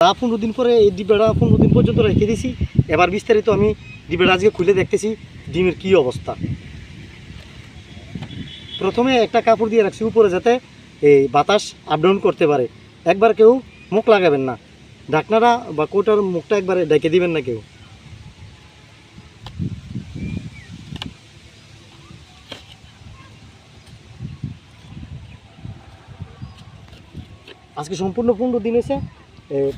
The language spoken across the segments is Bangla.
তা পনেরো দিন পরে এই ডিব্বাটা পনেরো দিন পর্যন্ত রেখে দিয়েছি। এবার বিস্তারিত আমি ডিব্বাটা আজকে খুলে দেখতেছি ডিমের কি অবস্থা। প্রথমে একটা কাপড় দিয়ে রাখছি উপরে যাতে এই বাতাস আপ ডাউন করতে পারে। একবার কেউ মুখ লাগাবেন না। ঢাকনাটা বা কোটার মুখটা একবারে ডেকে দিবেন না কেউ। আজকে সম্পূর্ণ পনেরো দিন হয়েছে। এ,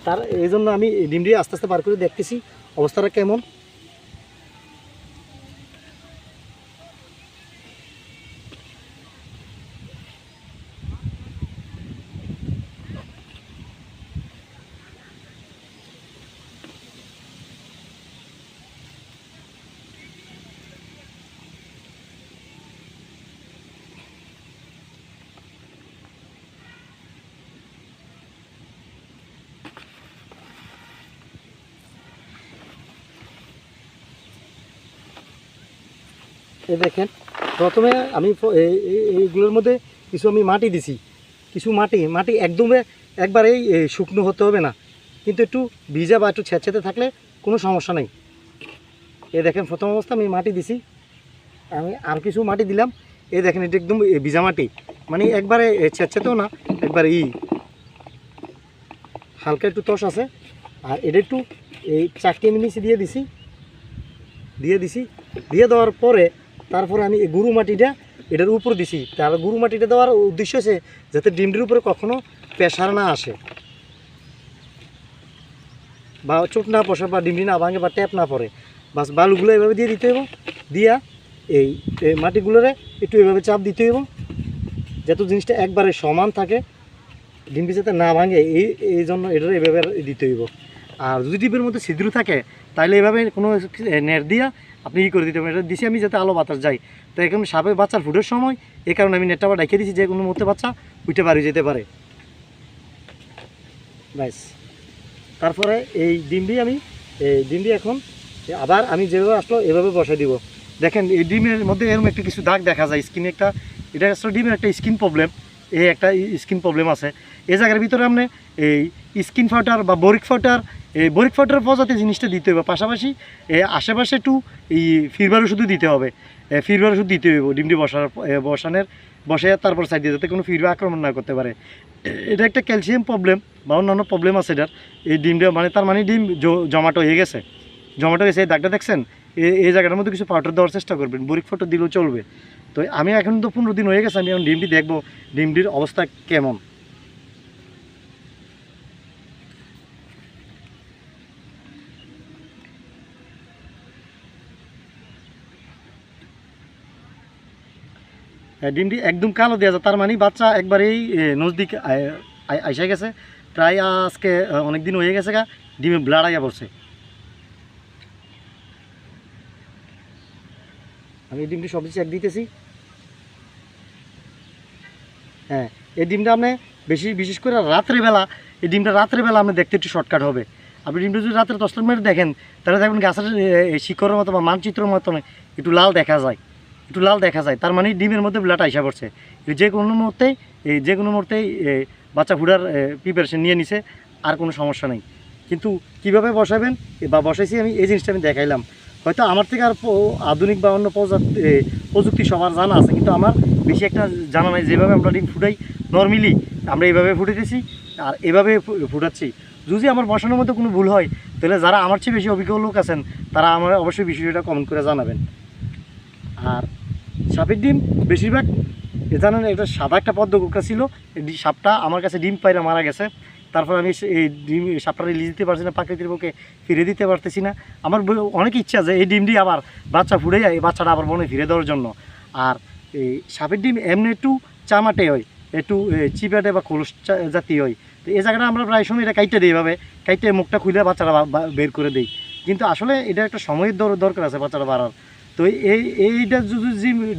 তার এই জন্য আমি ডিমটি আস্তে আস্তে বার করে দেখতেছি অবস্থাটা কেমন। এই দেখেন প্রথমে আমি এই- এই- এইগুলোর মধ্যে কিছু আমি মাটি দিছি। কিছু মাটি মাটি একদমে একবারেই এ, শুকনো হতে হবে না। কিন্তু একটু ভিজা বা একটু ছেঁচেতে থাকলে কোনো সমস্যা নেই। এ দেখেন প্রথম অবস্থা আমি মাটি দিছি। আমি আর কিছু মাটি দিলাম। এ দেখেন এটা একদম ভিজা মাটি। মানে একবারে এ, ছেঁচেতেও না একবারে ই। হালকা একটু তস আছে। আর এটা একটু এই চারটি আমি নিচে দিয়ে দিছি। দিয়ে দিছি। দিয়ে দেওয়ার পরে তারপরে আমি এই গুরু মাটিটা এটার উপর দিছি। তার গুরু মাটিটা দেওয়ার উদ্দেশ্য আছে যাতে ডিমটির উপরে কখনো প্রেশার না আসে। বা চোট না বসে বা ডিমটি না ভাঙে বা ট্যাপ না পড়ে। বাস বালুগুলো এভাবে দিয়ে দিতে হইব। দিয়া এই এই মাটিগুলোরে একটু এভাবে চাপ দিতে হইব। যাতে জিনিসটা একবারে সমান থাকে। ডিমটি যাতে না ভাঙে, এই এই জন্য এটার এভাবে দিতে হইব। আর যদি ডিমের মধ্যে ছিদ্র থাকে তাহলে এভাবে কোনো নেট দিয়া আপনি ই করে দিতে পারেন। এটা দিছি আমি যাতে আলো বাতাস যায়। তো এখন সাপে বাচ্চার ফুটের সময় এই কারণে আমি নেটটা আবার রেখে দিছি যে কোনো মুহূর্তে বাচ্চা উঠে বাড়ি যেতে পারে। ব্যাস। তারপরে এই ডিমটি আমি, এই ডিমটি এখন আবার আমি যেভাবে আসলো, এভাবে বসাই দিব। দেখেন, এই ডিমের মধ্যে এরকম একটা কিছু দাগ দেখা যায় স্কিনে একটা, এটা আসলে ডিমের একটা স্কিন প্রবলেম এই একটা স্কিন প্রবলেম আছে। এই জায়গার ভিতরে আপনি এই স্কিন ফাউটার বা বরিক ফাউটার, এই বরিক ফাউটার প্রজাতি জিনিসটা দিতে হবে পাশাপাশি আশেপাশে একটু এই ফিরবার ওষুধও দিতে হবে। ফিরবার ওষুধ দিতে হবে ডিমটি বসার বসানোর বসে তারপর সাইড দিয়ে যাতে কোনো ফিরবে আক্রমণ না করতে পারে। এটা একটা ক্যালসিয়াম প্রবলেম বা অন্যান্য প্রবলেম আছে এটার। এই ডিমটা মানে তার মানে ডিম জমাটো হয়ে গেছে। জমাটো হয়েছে এই দাগটা দেখছেন? এই জায়গাটার মধ্যে কিছু পাউডার দেওয়ার চেষ্টা করবেন, বরিক ফাউটার দিলেও চলবে। তো আমি এখন তো পনেরো দিন হয়ে গেছে, আমি এখন ডিমটি দেখব ডিমটির অবস্থা কেমন। ডিমটি একদম কালো দেওয়া যায়। তার মানে বাচ্চা একবারেই নজদিক আইসা গেছে। প্রায় আজকে অনেক দিন হয়ে গেছে গা, ডিমে ব্লাড আইয়া পড়ছে। আমি এই ডিমটি সবজি চেক দিতেছি। হ্যাঁ এই ডিমটা আপনি বেশি, বিশেষ করে রাত্রেবেলা এই ডিমটা রাত্রেবেলা আপনি দেখতে একটু শর্টকাট হবে। আপনি ডিমটা যদি রাত্রে দশটার মিনিট দেখেন, তাহলে দেখবেন গাছের শিকড়ের মতো বা মানচিত্রের মতো একটু লাল দেখা যায়। একটু লাল দেখা যায়, তার মানে ডিমের মধ্যে ব্লাড আইসা পড়ছে। যে কোনো মুহূর্তেই এই যে কোনো মুহূর্তেই বাচ্চা ফুটার প্রিপারেশন নিয়ে নিছে, আর কোনো সমস্যা নেই। কিন্তু কীভাবে বসাবেন? বা বসাইছি আমি, এই জিনিসটা আমি দেখাইলাম। হয়তো আমার থেকে আর আধুনিক বা অন্য প্রযুক্তি সবার জানা আছে, কিন্তু আমার বেশি একটা জানা নাই। যেভাবে আমরা ডিম ফুটাই নর্মালি আমরা এইভাবে ফুটাইতেছি, আর এভাবে ফুটাচ্ছি। যদি আমার বসানোর মধ্যে কোনো ভুল হয়, তাহলে যারা আমার চেয়ে বেশি অভিজ্ঞ লোক আছেন, তারা আমার অবশ্যই বিষয়টা কমেন্ট করে জানাবেন। আর সাপের ডিম, বেশিরভাগ জানেন, এটা সাদা একটা পদ্ম কুকরা ছিল সাপটা আমার কাছে ডিম পাইরা মারা গেছে। তারপর আমি এই ডিম সাপটা রিলিজ দিতে পারছি না, প্রাকৃতিক বুকে ফিরে দিতে পারতেছি না। আমার অনেক ইচ্ছা যে এই ডিমটি আবার বাচ্চা ফুটে যায়, এই বাচ্চাটা আবার বনে ফিরে দেওয়ার জন্য। আর এই সাপের ডিম এমনি একটু চামাটে হয়, একটু চিপাটে বা খোলস জাতীয় হয়। তো এই জায়গাটা আমরা প্রায় সময় এটা কাইটে দিই এভাবে, কাইটে মুখটা খুলে বাচ্চারা বের করে দিই। কিন্তু আসলে এটা একটা সময়ের দর- দরকার আছে বাচ্চারা বাড়ার। তো এই এইটা যদি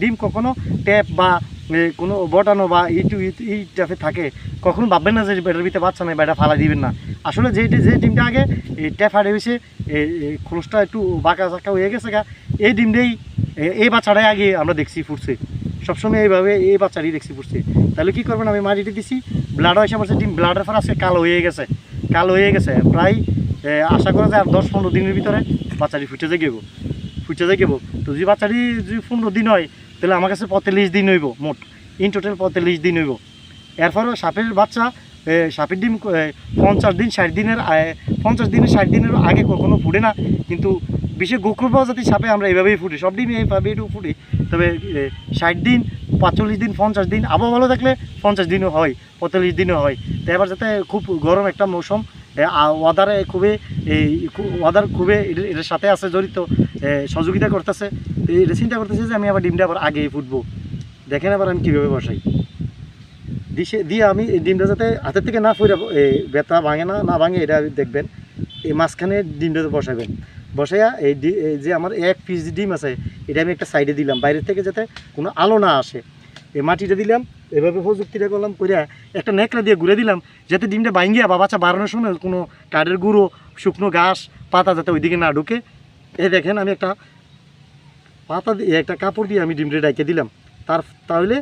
ডিম- কখনো ট্যাপ বা কোনো বটানো বা ইটু এই থাকে, কখনো ভাববেন না যে এটার ভিতরে বাচ্চা নেই বা এটা ফালা দিবেন না। আসলে যে যে ডিমটা আগে এই ট্যাপ হারে হয়েছে এই খোলসটা একটু বাঁকা চাকা হয়ে গেছে গা, এই ডিমটাই এই বাচ্চাটাই আগে আমরা দেখছি ফুটছে। সবসময় এইভাবে এই বাচ্চারই দেখছি ফুটছে। তাহলে কী করবেন, আমি মাটিতে দিছি ব্লাডও এসে পড়ছে ডিম, ব্লাডের পর আজকে কালো হয়ে গেছে, কালো হয়ে গেছে। প্রায় আশা করা যায় আর দশ পনেরো দিনের ভিতরে বাচ্চাটি ফুটে গেব। ফুটে গেব তো যদি বাচ্চাটি যদি পনেরো দিন হয়, তাহলে আমার কাছে পঁয়তাল্লিশ দিন হইব, মোট। ইন টোটাল পঁয়তাল্লিশ দিন হইব। এরপরও সাপের বাচ্চা সাপের ডিম পঞ্চাশ দিন, ষাট দিনের পঞ্চাশ দিনের ষাট দিনের আগে কখনো ফুটে না। কিন্তু বিশেষ গোকুল প্রজাতির সাপে আমরা এইভাবেই ফুটি। সব ডিম এইভাবে একটু ফুটি। তবে ষাট দিন পাঁচচল্লিশ দিন, পঞ্চাশ দিন, আবহাওয়া ভালো থাকলে পঞ্চাশ দিনও হয়, পঁয়তাল্লিশ দিনও হয়। তো এবার যাতে খুব গরম একটা মৌসুম ওয়াদারে খুবই এই ওয়াদার খুবই এটার- সাথে আছে, জড়িত সহযোগিতা করতেছে। এটা চিন্তা করতেছে যে আমি আবার ডিমটা আবার আগে ফুটবো। দেখেন আবার আমি কীভাবে বসাই। দিশে, দিয়ে আমি ডিমটা যাতে হাতের থেকে না ফুরে বেতা ভাঙে না না ভাঙে, এটা দেখবেন। এই মাঝখানে ডিমটা বসাবেন। বসাইয়া এই যে আমার এক পিস ডিম আছে, এটা আমি একটা সাইডে দিলাম। বাইরের থেকে যাতে কোনো আলো না আসে। এই মাটিটা দিলাম এভাবে প্রযুক্তিটা করলাম, কইরা একটা নেকড়া দিয়ে ঘুরে দিলাম, যাতে ডিমটা ভাঙ্গিয়া বা বাচ্চা বাড়ানোর সময় কোনো কাঠের গুঁড়ো, শুকনো ঘাস, পাতা যাতে ওইদিকে না ঢুকে। এ দেখেন আমি একটা পাতা দিয়ে, একটা কাপড় দিয়ে আমি ডিমটা ডাইকে দিলাম। তার, তাহলে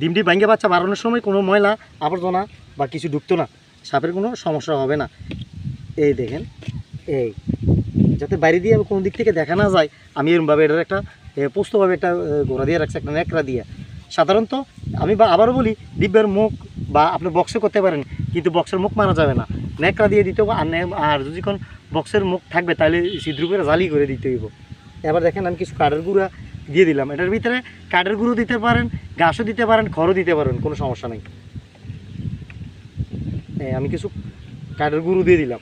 ডিমটি ভাঙ্গে বাচ্চা বাড়ানোর সময় কোনো ময়লা, আবর্জনা বা কিছু ঢুকতো না। সাপের কোনো সমস্যা হবে না। এই দেখেন, এই যাতে বাইরে দিয়ে কোনো দিক থেকে দেখা না যায়, আমি এরমভাবে এটার একটা পোস্তভাবে একটা গোড়া দিয়ে রাখছি, একটা ন্যাকড়া দিয়ে। সাধারণত আমি বা আবারও বলি, দিব্যের মুখ বা আপনি বক্সে করতে পারেন, কিন্তু বক্সের মুখ মারা যাবে না। ন্যাকড়া দিয়ে দিতে হবে, আর আর যদি কোন বক্সের মুখ থাকবে, তাহলে ছিদ্র করে জালি করে দিতে হইব। এবার দেখেন আমি কিছু কাঠের গুঁড়া দিয়ে দিলাম। এটার ভিতরে কাঠের গুঁড়ো দিতে পারেন, ঘাসও দিতে পারেন, খড়ও দিতে পারেন, কোনো সমস্যা নেই। আমি কিছু কাঠের গুঁড়ো দিয়ে দিলাম।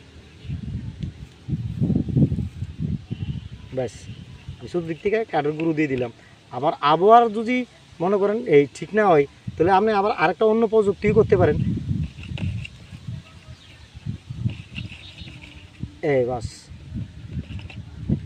ব্যাস কিছু দিক থেকে কাঠের গুঁড়ো দিয়ে দিলাম। আবার আবহাওয়ার যদি মনে করেন, এই ঠিক না হয়, তাহলে আপনি আবার আরেকটা অন্য প্রযুক্তিও করতে পারেন। এই বাস।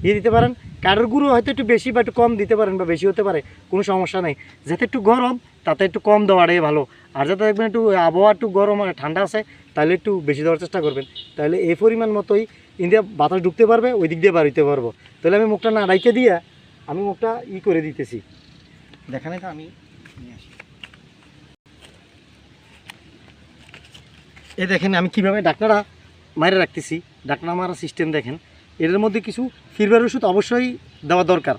দিয়ে দিতে পারেন, কাঠের গুঁড়ো হয়তো একটু বেশি বা একটু কম দিতে পারেন বা বেশি হতে পারে, কোনো সমস্যা নেই। যাতে একটু গরম, তাতে একটু কম দেওয়াটাই ভালো। আর যাতে দেখবেন একটু আবহাওয়া একটু গরম আর ঠান্ডা আছে, তাহলে একটু বেশি দেওয়ার চেষ্টা করবেন। তাহলে এই পরিমাণ মতোই ইন্ডিয়া বাতাস ঢুকতে পারবে, ওই দিক দিয়ে বাড়িতে পারব। তাহলে আমি মুখটা না রাইকে দিয়ে, আমি মুখটা ই করে দিতেছি। দেখানে তো আমি। এই দেখেন, আমি কীভাবে ডাকনাটা মারে রাখতেছি, ডাকনা মারা সিস্টেম দেখেন। এর মধ্যে কিছু ফিরবার ওষুধ অবশ্যই দেওয়া দরকার।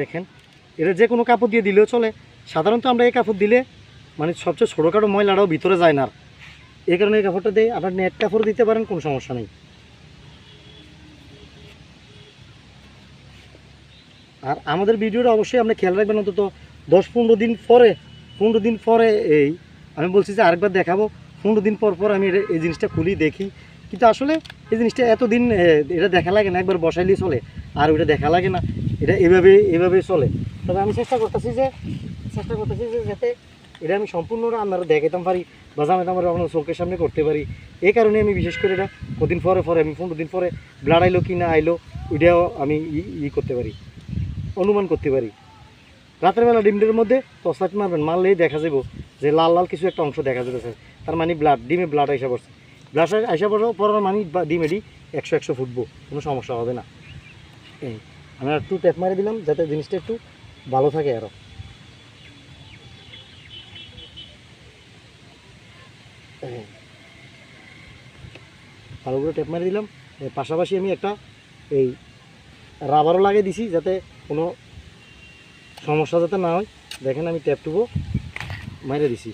দেখেন এটা যে কোনো কাপড় দিয়ে দিলেও চলে। সাধারণত আমরা এই কাপড় দিলে মানে সবচেয়ে ছোটোখাটো ময়লাটাও ভিতরে যায় না। এই কারণে এই কাপড়টা দিয়ে আপনার নেট কাপড় দিতে পারেন, কোনো সমস্যা নেই। আর আমাদের ভিডিওটা অবশ্যই আপনি খেয়াল রাখবেন অন্তত দশ পনেরো দিন পরে, পনেরো দিন পরে এই, আমি বলছি যে আরেকবার দেখাবো, পনেরো দিন পর পর আমি এই জিনিসটা খুলি, দেখি। কিন্তু আসলে এই জিনিসটা এতদিন এটা দেখা লাগে না, একবার বসাইলেই চলে, আর ওইটা দেখা লাগে না। এটা এভাবে এভাবে চলে। তবে আমি চেষ্টা করতেছি যে, চেষ্টা করতেছি যে যাতে এটা আমি সম্পূর্ণটা আপনারা দেখাইতাম পারি বা জানাতাম পারি, আপনার চোখের সামনে করতে পারি। এই কারণে আমি বিশেষ করে এটা কদিন পরে পরে, আমি পনেরো দিন পরে ব্লাড আইলো কি না আইলো ওইটাও আমি ই- করতে পারি, অনুমান করতে পারি। রাতের বেলা মধ্যে টসলাইট মারবেন, মারলেই দেখা যাব যে লাল লাল কিছু একটা অংশ দেখা যেতেছে তার মানে ব্লাড ডিমে ব্লাড আইসা পড়ছে। ব্লাড আইসা পড়ার পড়ার মানে ডিম এডি একশো একশো ফুটবো, কোনো সমস্যা হবে না। এই, আমি একটু ট্যাপ মারে দিলাম যাতে জিনিসটা একটু ভালো থাকে আরও করে ট্যাপ মারে দিলাম। পাশাপাশি আমি একটা এই রাবারও লাগিয়ে দিছি যাতে কোনো সমস্যা যাতে না হয়। দেখেন আমি ট্যাপ টুবো মাইরে দিছি।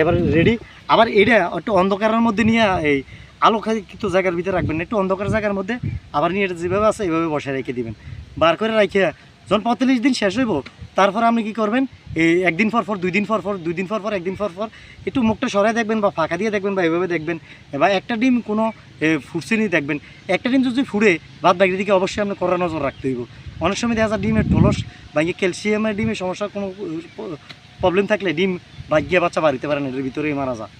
এবার রেডি আবার এটা একটু অন্ধকারের মধ্যে নিয়ে এই আলোকিত জায়গার ভিতরে রাখবেন না, একটু অন্ধকার জায়গার মধ্যে আবার নিয়ে যেভাবে আছে এইভাবে বসে রেখে দিবেন। বার করে রাখে যখন পঁয়তাল্লিশ দিন শেষ হইব তারপর আপনি কি করবেন? এই একদিন পর পর দুই দিন পর পর দুই দিন পর পর একদিন পর পর একটু মুখটা সরাই দেখবেন বা ফাঁকা দিয়ে দেখবেন বা এভাবে দেখবেন বা একটা ডিম কোনো এ, ফুটছে নি দেখবেন। একটা ডিম যদি ফুড়ে বাদ বাকির দিকে অবশ্যই আপনি কড়া নজর রাখতে হইব। অনেক সময় দেখা যায় ডিমের ঢোলস বা ক্যালসিয়ামের ডিমের সমস্যা কোনো প্রবলেম থাকলে ডিম ভাগ্যে বাচ্চা বাড়িতে পারেন এর ভিতরেই মারা যায়।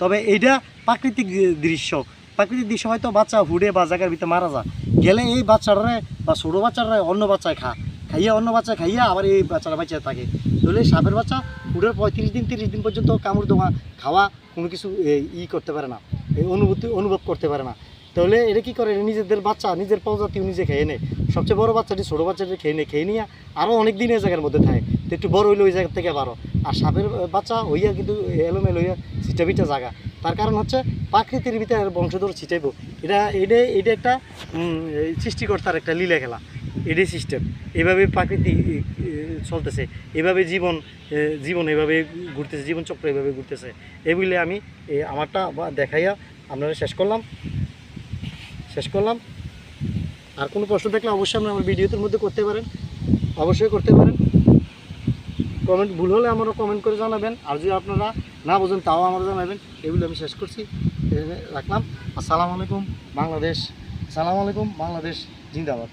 তবে এইটা প্রাকৃতিক দৃশ্য। প্রাকৃতিক দৃশ্য হয়তো বাচ্চা হুড়ে বা জায়গার ভিতরে মারা যায়। গেলে এই বাচ্চারা বা ছোটো বাচ্চারা অন্য বাচ্চায় খা। খাইয়া অন্য বাচ্চা খাইয়া আবার এই বাচ্চারা বাচ্চা থাকে। ধরলে সাপের বাচ্চা ফুটের পঁয়ত্রিশ দিন, তিরিশ দিন পর্যন্ত কামড় দোয়া খাওয়া কোনো কিছু ই করতে পারে না। অনুভূতি, অনুভব করতে পারে না। তাহলে এটা কী করে? নিজেদের বাচ্চা, নিজের প্রজাতিও নিজে খেয়ে নেয়। সবচেয়ে বড় বাচ্চাটি ছোটো বাচ্চাটি খেয়ে নেয়, খেয়ে নিয়ে আরও অনেক দিন এই জায়গার মধ্যে থাকে। তো একটু বড় হইলে ওই জায়গা থেকে বারো আর সাপের বাচ্চা হইয়া কিন্তু এলোমেলো হইয়া ছিটা পিটা জায়গা তার কারণ হচ্ছে প্রাকৃতির ভিতরে বংশধর ছিটাইব। এটা এটা এটা একটা সৃষ্টিকর্তার একটা লীলা খেলা। এটাই সিস্টেম। এভাবে প্রাকৃতি চলতেছে। এভাবে জীবন জীবন এভাবে ঘুরতেছে জীবন চক্র এভাবে ঘুরতেছে। এগুলি আমি আমারটা দেখাইয়া আপনারা শেষ করলাম। শেষ করলাম। আর কোনো প্রশ্ন থাকলে অবশ্যই আপনি আমার ভিডিওতে মধ্যে করতে পারেন। অবশ্যই করতে পারেন। কমেন্ট ভুল হলে আমারও কমেন্ট করে জানাবেন। আর যদি আপনারা না বোঝেন, তাও আমার জানাবেন। এগুলো আমি শেষ করছি। রাখলাম। আসসালামু আলাইকুম, বাংলাদেশ। আসসালামু আলাইকুম, বাংলাদেশ, জিন্দাবাদ।